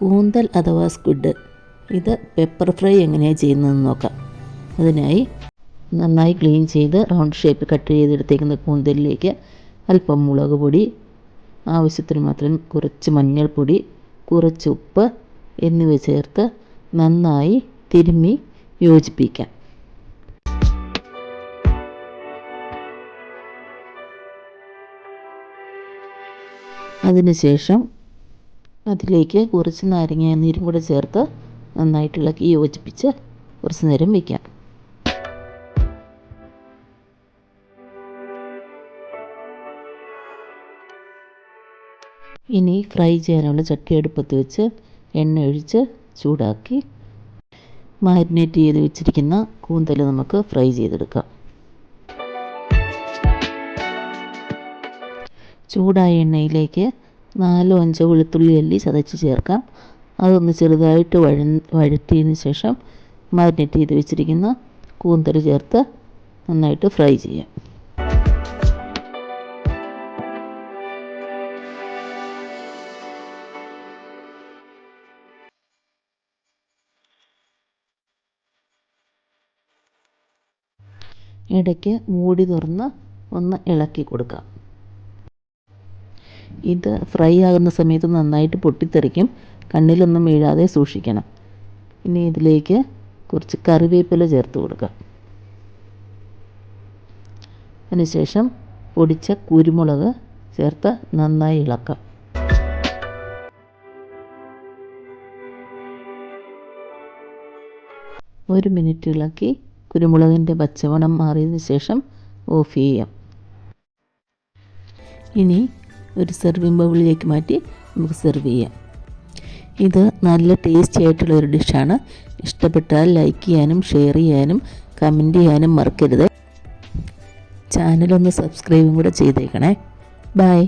കൂന്തൽ അഥവാ സ്ക്വിഡ്. ഇത് പെപ്പർ ഫ്രൈ എങ്ങനെയാണ് ചെയ്യുന്നതെന്ന് നോക്കാം. അതിനായി നന്നായി ക്ലീൻ ചെയ്ത് റൗണ്ട് ഷേപ്പ് കട്ട് ചെയ്തെടുത്തേക്കുന്ന കൂന്തലിലേക്ക് അല്പം മുളക് പൊടി ആവശ്യത്തിന് മാത്രം കുറച്ച് മഞ്ഞൾപ്പൊടി കുറച്ച് ഉപ്പ് എന്നിവ ചേർത്ത് നന്നായി തിരുമ്മി യോജിപ്പിക്കാം. അതിനുശേഷം അതിലേക്ക് കുറച്ച് നാരങ്ങ നീരും കൂടെ ചേർത്ത് നന്നായിട്ട് ഇളക്കി യോജിപ്പിച്ച് കുറച്ച് നേരം വയ്ക്കാം ഇനി ഫ്രൈ ചെയ്യാനുള്ള ചട്ടി അടുപ്പത്ത് വെച്ച് എണ്ണ ഒഴിച്ച് ചൂടാക്കി മാരിനേറ്റ് ചെയ്ത് വെച്ചിരിക്കുന്ന കൂന്തൽ നമുക്ക് ഫ്രൈ ചെയ്തെടുക്കാം. ചൂടായ എണ്ണയിലേക്ക് നാലോ അഞ്ചോ വെളുത്തുള്ളി അല്ലി ചതച്ച് ചേർക്കാം. അതൊന്ന് ചെറുതായിട്ട് വഴ വഴറ്റിയതിന് ശേഷം മാരിനേറ്റ് ചെയ്ത് വെച്ചിരിക്കുന്ന കൂന്തൽ ചേർത്ത് നന്നായിട്ട് ഫ്രൈ ചെയ്യാം. ഇടയ്ക്ക് മൂടി തുറന്ന് ഒന്ന് ഇളക്കി കൊടുക്കാം. ഇത് ഫ്രൈ ആകുന്ന സമയത്ത് നന്നായിട്ട് പൊട്ടിത്തെറിക്കും. കണ്ണിലൊന്നും വീഴാതെ സൂക്ഷിക്കണം. ഇനി ഇതിലേക്ക് കുറച്ച് കറിവേപ്പില ചേർത്ത് കൊടുക്കാം. അതിനുശേഷം പൊടിച്ച കുരുമുളക് ചേർത്ത് നന്നായി ഇളക്കാം. ഒരു മിനിറ്റ് ഇളക്കി കുരുമുളകിന്റെ പച്ചമണം മാറിയതിന് ശേഷം ഓഫ് ചെയ്യാം. ഇനി ഒരു സെർവിങ് ബൗളിലേക്ക് മാറ്റി നമുക്ക് സെർവ് ചെയ്യാം. ഇത് നല്ല ടേസ്റ്റി ആയിട്ടുള്ള ഒരു ഡിഷാണ് ഇഷ്ടപ്പെട്ടാൽ ലൈക്ക് ചെയ്യാനും ഷെയർ ചെയ്യാനും കമന്റ് ചെയ്യാനും മറക്കരുത്. ചാനലൊന്ന് സബ്സ്ക്രൈബും കൂടെ ചെയ്തേക്കണേ. ബൈ